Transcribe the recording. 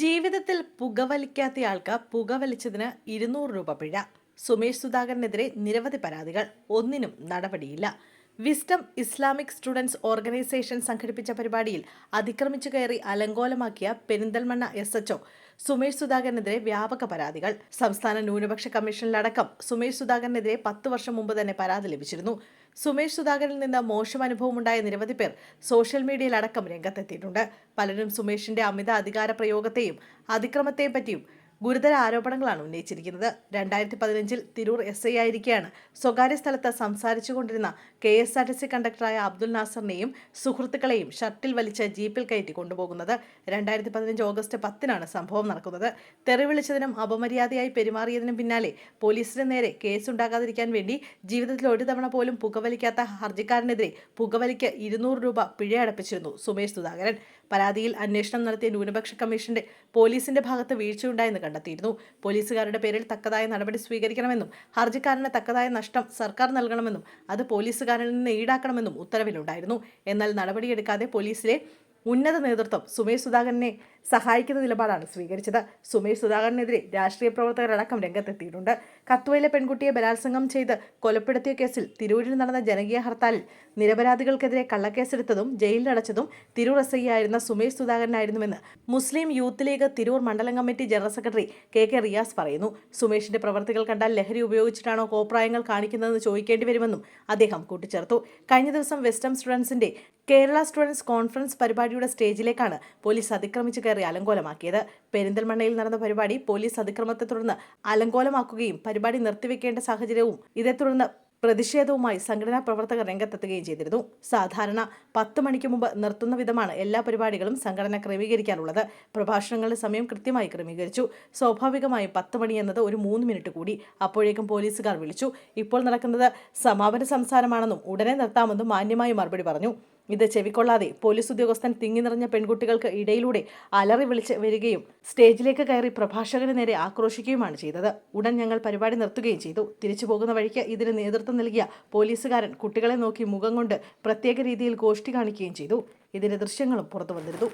ജീവിതത്തിൽ പുകവലിക്കാത്തയാൾക്ക് പുകവലിച്ചതിന് ഇരുന്നൂറ് രൂപ പിഴ. സുമേഷ് സുധാകരനെതിരെ നിരവധി പരാതികൾ. ഒന്നിനും നടപടിയില്ല. വിസ്ഡം ഇസ്ലാമിക് സ്റ്റുഡൻസ് ഓർഗനൈസേഷൻ സംഘടിപ്പിച്ച പരിപാടിയിൽ അതിക്രമിച്ചു കയറി അലങ്കോലമാക്കിയ പെരിന്തൽമണ്ണ എസ് എച്ച്ഒ സുമേഷ് സുധാകരനെതിരെ വ്യാപക പരാതികൾ. സംസ്ഥാന ന്യൂനപക്ഷ കമ്മീഷനിലടക്കം സുമേഷ് സുധാകരനെതിരെ പത്ത് വർഷം മുമ്പ് തന്നെ പരാതി ലഭിച്ചിരുന്നു. സുമേഷ് സുധാകരനിൽ നിന്ന് മോശം അനുഭവമുണ്ടായ നിരവധി പേർ സോഷ്യൽ മീഡിയയിലടക്കം രംഗത്തെത്തിയിട്ടുണ്ട്. പലരും സുമേഷിന്റെ അമിത അധികാര പ്രയോഗത്തെയും അതിക്രമത്തെയും പറ്റിയും ഗുരുതര ആരോപണങ്ങളാണ് ഉന്നയിച്ചിരിക്കുന്നത്. രണ്ടായിരത്തി പതിനഞ്ചിൽ തിരൂർ എസ് ഐ ആയിരിക്കെയാണ് സ്വകാര്യ സ്ഥലത്ത് സംസാരിച്ചുകൊണ്ടിരുന്ന K S R T C കണ്ടക്ടറായ Abdul നാസറിനെയും സുഹൃത്തുക്കളെയും ഷർട്ടിൽ വലിച്ച് ജീപ്പിൽ കയറ്റി കൊണ്ടുപോകുന്നത്. രണ്ടായിരത്തി പതിനഞ്ച് ഓഗസ്റ്റ് പത്തിനാണ് സംഭവം നടക്കുന്നത്. തെറി വിളിച്ചതിനും അപമര്യാദയായി പെരുമാറിയതിനും പിന്നാലെ പോലീസിന് നേരെ കേസുണ്ടാകാതിരിക്കാൻ വേണ്ടി ജീവിതത്തിൽ ഒരു തവണ പോലും പുകവലിക്കാത്ത ഹർജിക്കാരനെതിരെ പുകവലിക്ക് ഇരുന്നൂറ് രൂപ പിഴയടപ്പിച്ചിരുന്നു സുമേഷ് സുധാകരൻ. പരാതിയിൽ അന്വേഷണം നടത്തിയ ന്യൂനപക്ഷ കമ്മീഷന്റെ പോലീസിന്റെ ഭാഗത്ത് വീഴ്ചയുണ്ടായെന്ന് കണ്ടെത്തിയിരുന്നു. പോലീസുകാരുടെ പേരിൽ തക്കതായ നടപടി സ്വീകരിക്കണമെന്നും ഹർജിക്കാരന് തക്കതായ നഷ്ടം സർക്കാർ നൽകണമെന്നും അത് പോലീസുകാരിൽ നിന്ന് ഈടാക്കണമെന്നും ഉത്തരവിലുണ്ടായിരുന്നു. എന്നാൽ നടപടിയെടുക്കാതെ പോലീസിലെ ഉന്നത നേതൃത്വം സുമേഷ് സുധാകരനെ സഹായിക്കുന്ന നിലപാടാണ് സ്വീകരിച്ചത്. സുമേഷ് സുധാകരനെതിരെ രാഷ്ട്രീയ പ്രവർത്തകരടക്കം രംഗത്തെത്തിയിട്ടുണ്ട്. കത്തുവയിലെ പെൺകുട്ടിയെ ബലാത്സംഗം ചെയ്ത് കൊലപ്പെടുത്തിയ കേസിൽ തിരൂരിൽ നടന്ന ജനകീയ ഹർത്താലിൽ നിരപരാധികൾക്കെതിരെ കള്ളക്കേസെടുത്തതും ജയിലിലടച്ചതും തിരൂർ എസ് ഐ ആയിരുന്ന സുമേഷ് സുധാകരനായിരുന്നുവെന്ന് മുസ്ലിം യൂത്ത് ലീഗ് തിരൂർ മണ്ഡലം committee general secretary K K Riyas പറയുന്നു. സുമേഷിന്റെ പ്രവർത്തികൾ കണ്ടാൽ ലഹരി ഉപയോഗിച്ചിട്ടാണോ കോപ്രായങ്ങൾ കാണിക്കുന്നതെന്ന് ചോദിക്കേണ്ടി വരുമെന്നും അദ്ദേഹം കൂട്ടിച്ചേർത്തു. കഴിഞ്ഞ ദിവസം വെസ്റ്റേൺ സ്റ്റുഡൻസിന്റെ കേരള സ്റ്റുഡൻസ് കോൺഫറൻസ് പരിപാടിയുടെ സ്റ്റേജിലേക്കാണ് പോലീസ് അതിക്രമിച്ചു കയറി അലങ്കോലമാക്കിയത്. പെരിന്തൽമണ്ണയിൽ നടന്ന പരിപാടി പോലീസ് അതിക്രമത്തെ തുടർന്ന് അലങ്കോലമാക്കുകയും പരിപാടി നിർത്തിവെക്കേണ്ട സാഹചര്യവും ഇതേ തുടർന്ന് പ്രതിഷേധവുമായി സംഘടനാ പ്രവർത്തകർ രംഗത്തെത്തുകയും ചെയ്തിരുന്നു. സാധാരണ പത്ത് മണിക്ക് മുമ്പ് നിർത്തുന്ന വിധമാണ് എല്ലാ പരിപാടികളും സംഘടന ക്രമീകരിക്കാറുള്ളത്. പ്രഭാഷണങ്ങളുടെ സമയം കൃത്യമായി ക്രമീകരിച്ചു. സ്വാഭാവികമായും പത്ത് മണി എന്നത് ഒരു മൂന്ന് മിനിറ്റ് കൂടി. അപ്പോഴേക്കും പോലീസുകാർ വിളിച്ചു. ഇപ്പോൾ നടക്കുന്നത് സമാപന സംസാരമാണെന്നും ഉടനെ നിർത്താമെന്നും മാന്യമായി മറുപടി പറഞ്ഞു. ഇത് ചെവിക്കൊള്ളാതെ പോലീസ് ഉദ്യോഗസ്ഥൻ തിങ്ങി നിറഞ്ഞ പെൺകുട്ടികൾക്ക് ഇടയിലൂടെ അലറി വിളിച്ച് വരികയും സ്റ്റേജിലേക്ക് കയറി പ്രഭാഷകന് നേരെ ആക്രോശിക്കുകയുമാണ് ചെയ്തത്. ഉടൻ ഞങ്ങൾ പരിപാടി നിർത്തുകയും ചെയ്തു. തിരിച്ചു പോകുന്ന വഴിക്ക് ഇതിന് നേതൃത്വം നൽകിയ പോലീസുകാരൻ കുട്ടികളെ നോക്കി മുഖം കൊണ്ട് പ്രത്യേക രീതിയിൽ ഗോഷ്ഠി കാണിക്കുകയും ചെയ്തു. ഇതിന്റെ ദൃശ്യങ്ങളും പുറത്തു വന്നിരുന്നു